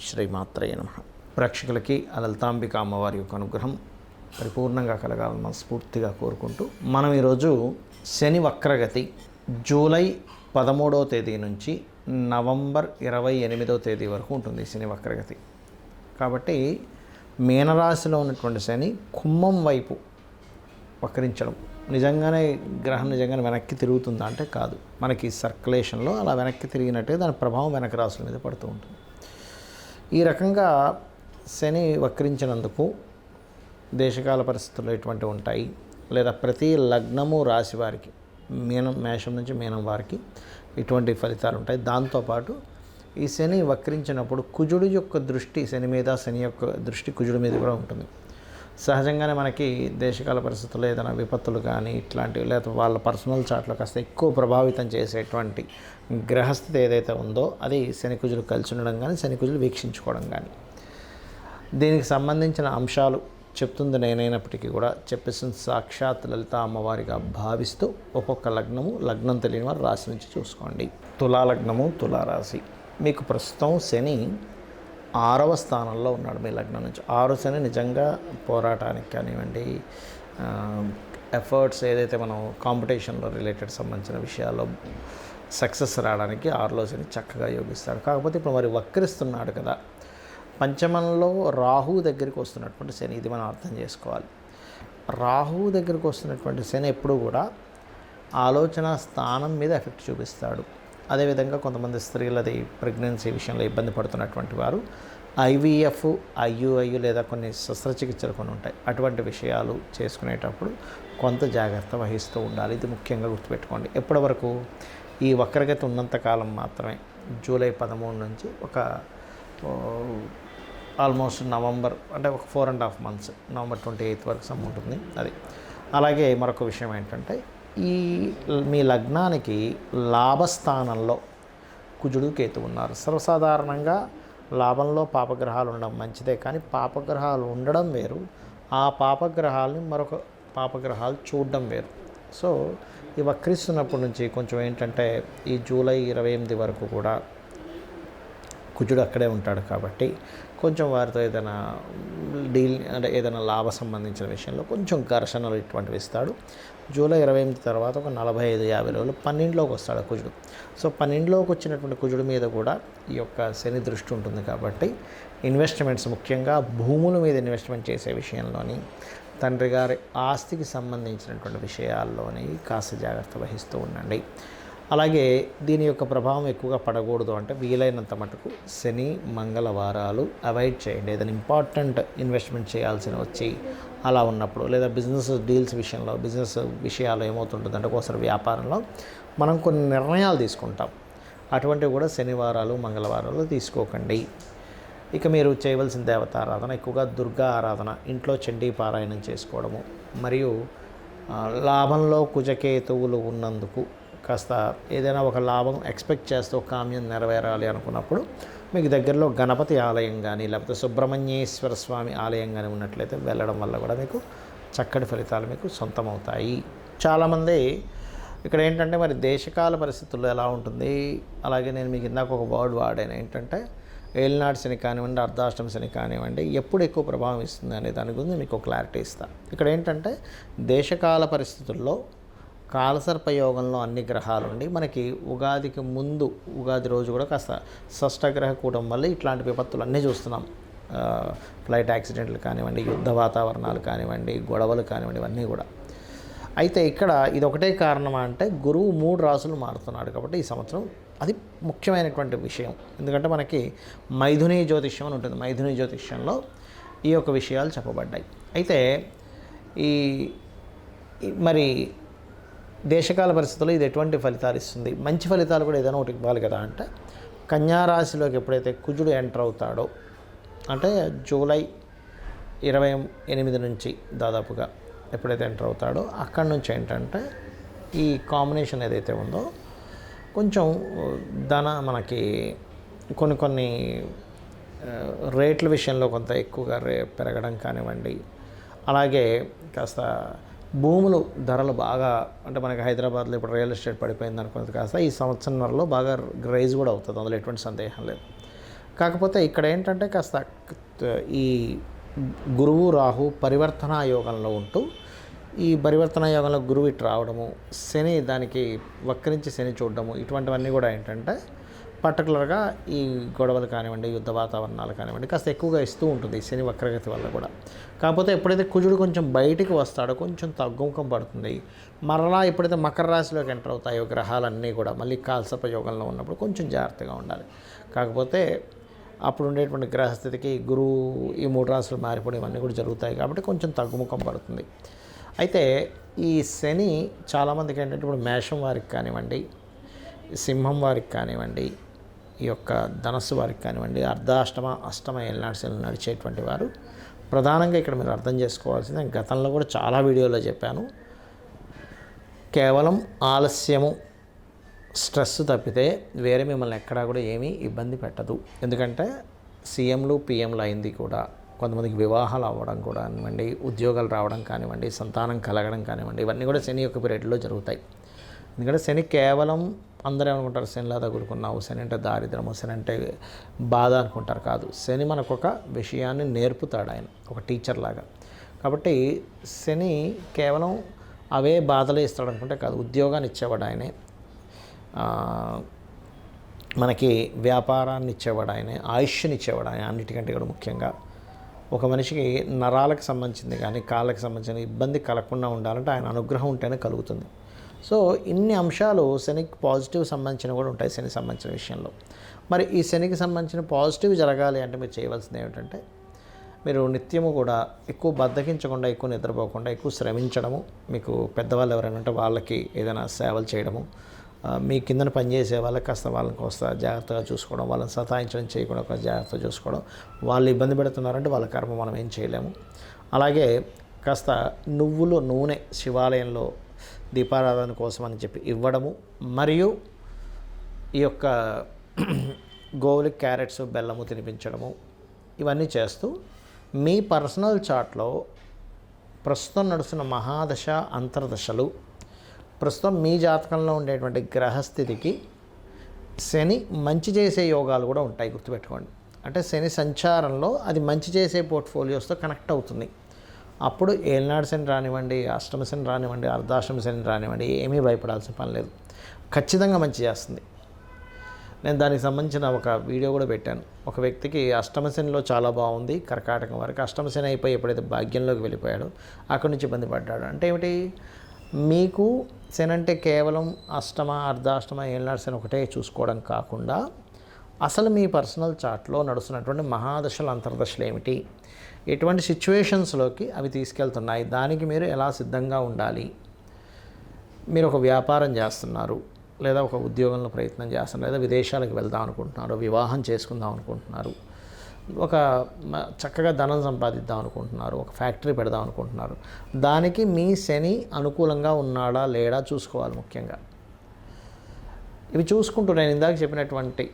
శ్రీమాత్రయ నమ. ప్రేక్షకులకి ఆ లలితాంబిక అమ్మవారి యొక్క అనుగ్రహం పరిపూర్ణంగా కలగాలని మనస్ఫూర్తిగా కోరుకుంటూ మనం ఈరోజు శని వక్రగతి జూలై పదమూడవ తేదీ నుంచి నవంబర్ ఇరవై ఎనిమిదవ తేదీ వరకు ఉంటుంది శని వక్రగతి. కాబట్టి మీనరాశిలో ఉన్నటువంటి శని కుంభం వైపు వక్రించడం. నిజంగానే గ్రహం నిజంగానే వెనక్కి తిరుగుతుందా అంటే కాదు. మనకి సర్క్యులేషన్లో అలా వెనక్కి తిరిగినట్టే దాని ప్రభావం వెనక రాసుల మీద పడుతూ ఉంటుంది. ఈ రకంగా శని వక్రించినందుకు దేశకాల పరిస్థితుల్లో ఎటువంటివి ఉంటాయి. లేదా ప్రతి లగ్నము రాశి వారికి మీనం మేషం నుంచి మీనం వారికి ఇటువంటి ఫలితాలు ఉంటాయి. దాంతోపాటు ఈ శని వక్రించినప్పుడు కుజుడు యొక్క దృష్టి శని మీద శని యొక్క దృష్టి కుజుడి మీద కూడా ఉంటుంది. సహజంగానే మనకి దేశకాల పరిస్థితుల్లో ఏదైనా విపత్తులు కానీ ఇట్లాంటివి లేదా వాళ్ళ పర్సనల్ చాట్లో కాస్త ఎక్కువ ప్రభావితం చేసేటువంటి గ్రహస్థితి ఏదైతే ఉందో అది శని కుజులు కలిసి ఉండడం కానీ శనికుజులు వీక్షించుకోవడం కానీ. దీనికి సంబంధించిన అంశాలు చెప్తుంది నేనైనప్పటికీ కూడా చెప్పేసిన సాక్షాత్ లలిత అమ్మవారిగా భావిస్తూ ఒక్కొక్క లగ్నము లగ్నం తెలియని వారు రాశి నుంచి చూసుకోండి. తులా లగ్నము మీకు ప్రస్తుతం శని ఆరవ స్థానంలో ఉన్నాడు మీ లగ్నం నుంచి. ఆరు శని నిజంగా పోరాటానికి కానివ్వండి ఎఫర్ట్స్ ఏదైతే మనం కాంపిటీషన్లో రిలేటెడ్ సంబంధించిన విషయాల్లో సక్సెస్ రావడానికి ఆరులో శని చక్కగా యోగిస్తాడు. కాకపోతే ఇప్పుడు మరి వక్రిస్తున్నాడు కదా పంచమంలో రాహు దగ్గరికి వస్తున్నటువంటి శని ఇది మనం అర్థం చేసుకోవాలి. రాహు దగ్గరికి వస్తున్నటువంటి శని ఎప్పుడు కూడా ఆలోచన స్థానం మీద ఎఫెక్ట్ చూపిస్తాడు. అదేవిధంగా కొంతమంది స్త్రీలది ప్రెగ్నెన్సీ విషయంలో ఇబ్బంది పడుతున్నటువంటి వారు ఐవీఎఫ్ ఐయుఐయు లేదా కొన్ని శస్త్రచికిత్సలు కొన్ని ఉంటాయి. అటువంటి విషయాలు చేసుకునేటప్పుడు కొంత జాగ్రత్త వహిస్తూ ఉండాలి. ఇది ముఖ్యంగా గుర్తుపెట్టుకోండి. ఎప్పటి వరకు ఈ వక్రగతి ఉన్నంతకాలం మాత్రమే జూలై పదమూడు నుంచి ఒక ఆల్మోస్ట్ నవంబర్ అంటే ఒక four and half months November twenty eighth వరకు సమ్ ఉంటుంది అది. అలాగే మరొక విషయం ఏంటంటే ఈ మీ లగ్నానికి లాభస్థానంలో కుజుడు కేతు ఉన్నారు. సర్వసాధారణంగా లాభంలో పాపగ్రహాలు ఉండడం మంచిదే కానీ పాపగ్రహాలు ఉండడం వేరు. ఆ పాపగ్రహాలని మరొక పాపగ్రహాలు చూడడం వేరు. సో ఈ వక్రిస్తున్నప్పటి నుంచి కొంచెం ఏంటంటే ఈ జూలై ఇరవై ఎనిమిది వరకు కూడా కుజుడు అక్కడే ఉంటాడు కాబట్టి కొంచెం వారితో ఏదైనా డీల్ అంటే ఏదైనా లాభ సంబంధించిన విషయంలో కొంచెం ఘర్షణలు ఇటువంటివి ఇస్తాడు. జూలై ఇరవై ఎనిమిది తర్వాత ఒక నలభై ఐదు యాభై రోజులు పన్నెండులోకి వస్తాడు కుజుడు. సో పన్నెండులోకి వచ్చినటువంటి కుజుడు మీద కూడా ఈ యొక్క శని దృష్టి ఉంటుంది కాబట్టి ఇన్వెస్ట్మెంట్స్ ముఖ్యంగా భూముల మీద ఇన్వెస్ట్మెంట్ చేసే విషయంలోని తండ్రి గారి ఆస్తికి సంబంధించినటువంటి విషయాల్లోని కాస్త జాగ్రత్త వహిస్తూ ఉండండి. అలాగే దీని యొక్క ప్రభావం ఎక్కువగా పడకూడదు అంటే వీలైనంత మటుకు శని మంగళవారాలు అవాయిడ్ చేయండి. ఏదైనా ఇంపార్టెంట్ ఇన్వెస్ట్మెంట్ చేయాల్సిన వచ్చి అలా ఉన్నప్పుడు లేదా బిజినెస్ డీల్స్ విషయంలో బిజినెస్ విషయాలు ఏమవుతుంటుందంటే ఒకసారి వ్యాపారంలో మనం కొన్ని నిర్ణయాలు తీసుకుంటాం. అటువంటివి కూడా శనివారాలు మంగళవారాలు తీసుకోకండి. ఇక మీరు చేయవలసిన దేవతారాధన ఎక్కువగా దుర్గా ఆరాధన ఇంట్లో చండీ పారాయణం చేసుకోవడము మరియు లాభంలో కుజకేతువులు ఉన్నందుకు కాస్త ఏదైనా ఒక లాభం ఎక్స్పెక్ట్ చేస్తూ ఒక కామ్యం నెరవేరాలి అనుకున్నప్పుడు మీకు దగ్గరలో గణపతి ఆలయం కానీ లేకపోతే సుబ్రహ్మణ్యేశ్వర స్వామి ఆలయం కానీ ఉన్నట్లయితే వెళ్ళడం వల్ల కూడా మీకు చక్కటి ఫలితాలు మీకు సొంతమవుతాయి. చాలామంది ఇక్కడ ఏంటంటే మరి దేశకాల పరిస్థితుల్లో ఎలా ఉంటుంది? అలాగే నేను మీకు ఇందాక ఒక వర్డ్ వాడాను. ఏంటంటే ఏలినాడు శని కానివ్వండి అర్ధాష్టమ శని కానివ్వండి ఎప్పుడు ఎక్కువ ప్రభావం ఇస్తుంది అనే దాని గురించి మీకు క్లారిటీ ఇస్తాను ఇక్కడ ఏంటంటే దేశకాల పరిస్థితుల్లో కాలసర్పయోగంలో అన్ని గ్రహాలు ఉండి మనకి ఉగాదికి ముందు ఉగాది రోజు కూడా కాస్త షష్టగ్రహ కూటం వల్ల ఇట్లాంటి విపత్తులు అన్నీ చూస్తున్నాం. ఫ్లైట్ యాక్సిడెంట్లు కానివ్వండి యుద్ధ వాతావరణాలు కానివ్వండి గొడవలు కానివ్వండి ఇవన్నీ కూడా. అయితే ఇక్కడ ఇది ఒకటే కారణమా అంటే గురువు మూడు రాసులు మారుతున్నాడు కాబట్టి ఈ సంవత్సరం అది ముఖ్యమైనటువంటి విషయం. ఎందుకంటే మనకి మైథుని జ్యోతిష్యం అని ఉంటుంది. మైథుని జ్యోతిష్యంలో ఈ యొక్క విషయాలు చెప్పబడ్డాయి. అయితే ఈ మరి దేశకాల పరిస్థితుల్లో ఇది ఎటువంటి ఫలితాలు ఇస్తుంది? మంచి ఫలితాలు కూడా ఏదైనా ఒకటి ఇవ్వాలి కదా అంటే కన్యారాశిలోకి ఎప్పుడైతే కుజుడు ఎంటర్ అవుతాడో అంటే జూలై ఇరవై ఎనిమిది నుంచి దాదాపుగా ఎప్పుడైతే ఎంటర్ అవుతాడో అక్కడి నుంచి ఏంటంటే ఈ కాంబినేషన్ ఏదైతే ఉందో కొంచెం ధన మనకి కొన్ని కొన్ని రేట్ల విషయంలో కొంత ఎక్కువగా రే పెరగడం కానివ్వండి అలాగే కాస్త భూములు ధరలు బాగా అంటే మనకి హైదరాబాద్లో ఇప్పుడు రియల్ ఎస్టేట్ పడిపోయింది అనుకున్నది కాస్త ఈ సంవత్సరంలో బాగా రైజ్ కూడా అవుతుంది. అందులో ఎటువంటి సందేహం లేదు. కాకపోతే ఇక్కడ ఏంటంటే కాస్త ఈ గురువు రాహు పరివర్తన యోగంలో ఉంటూ ఈ పరివర్తన యోగంలో గురువు ఇటు రావడము శని దానికి వక్రించి శని చూడడము ఇటువంటివన్నీ కూడా ఏంటంటే పర్టికులర్గా ఈ గొడవలు కానివ్వండి యుద్ధ వాతావరణాలు కానివ్వండి కాస్త ఎక్కువగా ఇస్తూ ఉంటుంది శని వక్రగతి వల్ల కూడా. కాకపోతే ఎప్పుడైతే కుజుడు కొంచెం బయటికి వస్తాడో కొంచెం తగ్గుముఖం పడుతుంది. మరలా ఎప్పుడైతే మకర రాశిలోకి ఎంటర్ అవుతాయో గ్రహాలన్నీ కూడా మళ్ళీ కాల్సప యోగంలో ఉన్నప్పుడు కొంచెం జాగ్రత్తగా ఉండాలి. కాకపోతే అప్పుడు ఉండేటువంటి గ్రహస్థితికి గురువు ఈ మూడు రాశులు మారిపోవడం ఇవన్నీ కూడా జరుగుతాయి కాబట్టి కొంచెం తగ్గుముఖం పడుతుంది. అయితే ఈ శని చాలామందికి ఏంటంటే ఇప్పుడు మేషం వారికి కానివ్వండి సింహం వారికి కానివ్వండి ఈ యొక్క ధనస్సు వారికి కానివ్వండి అర్ధాష్టమ అష్టమ ఏళ్ళనాడు శని నడిచేటువంటి వారు ప్రధానంగా ఇక్కడ మీరు అర్థం చేసుకోవాల్సింది గతంలో కూడా చాలా వీడియోలో చెప్పాను కేవలం ఆలస్యము స్ట్రెస్ తప్పితే వేరే మిమ్మల్ని ఎక్కడా కూడా ఏమీ ఇబ్బంది పెట్టదు. ఎందుకంటే సీఎంలు పిఎంలు అయింది కూడా కొంతమందికి వివాహాలు అవ్వడం కూడా కానివ్వండి ఉద్యోగాలు రావడం కానివ్వండి సంతానం కలగడం కానివ్వండి ఇవన్నీ కూడా శని యొక్క పీరియడ్లో జరుగుతాయి. ఎందుకంటే శని కేవలం అందరూ ఏమనుకుంటారు శనిలా తగులుకున్నావు శని అంటే దారిద్రము శని అంటే బాధ అనుకుంటారు. కాదు శని మనకు ఒక విషయాన్ని నేర్పుతాడు ఆయన ఒక టీచర్ లాగా. కాబట్టి శని కేవలం అవే బాధలే ఇస్తాడు అనుకుంటే కాదు ఉద్యోగాన్ని ఇచ్చేవాడు ఆయనే. మనకి వ్యాపారాన్ని ఇచ్చేవాడు ఆయనే ఆయుష్ని ఇచ్చేవాడు ఆయన అన్నిటికంటే కూడా ముఖ్యంగా. ఒక మనిషికి నరాలకు సంబంధించింది కానీ కాళ్ళకి సంబంధించిన ఇబ్బంది కలగకుండా ఉండాలంటే ఆయన అనుగ్రహం ఉంటేనే కలుగుతుంది. సో ఇన్ని అంశాలు శనికి పాజిటివ్ సంబంధించిన కూడా ఉంటాయి శనికి సంబంధించిన విషయంలో. మరి ఈ శనికి సంబంధించిన పాజిటివ్ జరగాలి అంటే మీరు చేయవలసింది ఏమిటంటే మీరు నిత్యము కూడా ఎక్కువ బద్దకించకుండా ఎక్కువ నిద్రపోకుండా ఎక్కువ శ్రమించడము మీకు పెద్దవాళ్ళు ఎవరైనా ఉంటే వాళ్ళకి ఏదైనా సేవలు చేయడము మీ కిందన పనిచేసే వాళ్ళకి కాస్త వాళ్ళని కాస్త జాగ్రత్తగా చూసుకోవడం వాళ్ళని సతాయించడం చేయకుండా ఒక జాగ్రత్తగా చూసుకోవడం వాళ్ళు ఇబ్బంది పెడుతున్నారంటే వాళ్ళ కర్మ మనం ఏం చేయలేము. అలాగే కాస్త నువ్వులు నూనె శివాలయంలో దీపారాధన కోసం అని చెప్పి ఇవ్వడము. మరియు ఈ యొక్క గోవులకి క్యారెట్స్ బెల్లము తినిపించడము ఇవన్నీ చేస్తూ మీ పర్సనల్ చార్ట్లో ప్రస్తుతం నడుస్తున్న మహాదశ అంతర్దశలు ప్రస్తుతం మీ జాతకంలో ఉండేటువంటి గ్రహస్థితికి శని మంచి చేసే యోగాలు కూడా ఉంటాయి గుర్తుపెట్టుకోండి. అంటే శని సంచారంలో అది మంచి చేసే పోర్ట్ఫోలియోస్తో కనెక్ట్ అవుతుంది. అప్పుడు ఏలినాడు శని రానివ్వండి అష్టమ శని రానివ్వండి అర్ధాష్టమ శని రానివ్వండి ఏమీ భయపడాల్సిన పని లేదు. ఖచ్చితంగా మంచి చేస్తుంది. నేను దానికి సంబంధించిన ఒక వీడియో కూడా పెట్టాను. ఒక వ్యక్తికి అష్టమశనిలో చాలా బాగుంది కర్కాటకం వరకు అష్టమశని అయిపోయి ఎప్పుడైతే భాగ్యంలోకి వెళ్ళిపోయాడో అక్కడి నుంచి ఇబ్బంది పడ్డాడు. అంటే ఏమిటి? మీకు శని అంటే కేవలం అష్టమ అర్ధాష్టమ ఏళ్ళనాడు శని ఒకటే చూసుకోవడం కాకుండా అసలు మీ పర్సనల్ చార్ట్లో నడుస్తున్నటువంటి మహాదశలు అంతర్దశలు ఏమిటి? ఎటువంటి సిచ్యువేషన్స్లోకి అవి తీసుకెళ్తున్నాయి. దానికి మీరు ఎలా సిద్ధంగా ఉండాలి? మీరు ఒక వ్యాపారం చేస్తున్నారు లేదా ఒక ఉద్యోగంలో ప్రయత్నం చేస్తున్నారు లేదా విదేశాలకు వెళ్దాం అనుకుంటున్నారు వివాహం చేసుకుందాం అనుకుంటున్నారు ఒక చక్కగా ధనం సంపాదిద్దాం అనుకుంటున్నారు ఒక ఫ్యాక్టరీ పెడదాం అనుకుంటున్నారు. దానికి మీ శని అనుకూలంగా ఉన్నాడా లేడా చూసుకోవాలి ముఖ్యంగా. ఇవి చూసుకుంటూ నేను ఇందాక చెప్పినటువంటి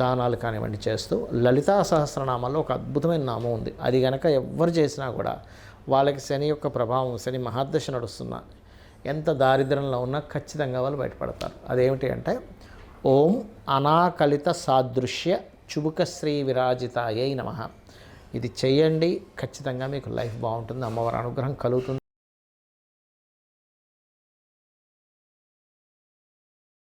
దానాలు కానివ్వండి చేస్తూ లలితా సహస్రనామాల్లో ఒక అద్భుతమైన నామం ఉంది. అది గనక ఎవ్వరు చేసినా కూడా వాళ్ళకి శని యొక్క ప్రభావం శని మహాదశ నడుస్తున్నా ఎంత దారిద్ర్యంలో ఉన్నా ఖచ్చితంగా వాళ్ళు బయటపడతారు. అదేమిటి అంటే ఓం అనాకలిత సాదృశ్య చుబుకశ్రీ విరాజితాయై నమ. ఇది చేయండి ఖచ్చితంగా మీకు లైఫ్ బాగుంటుంది అమ్మవారి అనుగ్రహం కలుగుతుంది.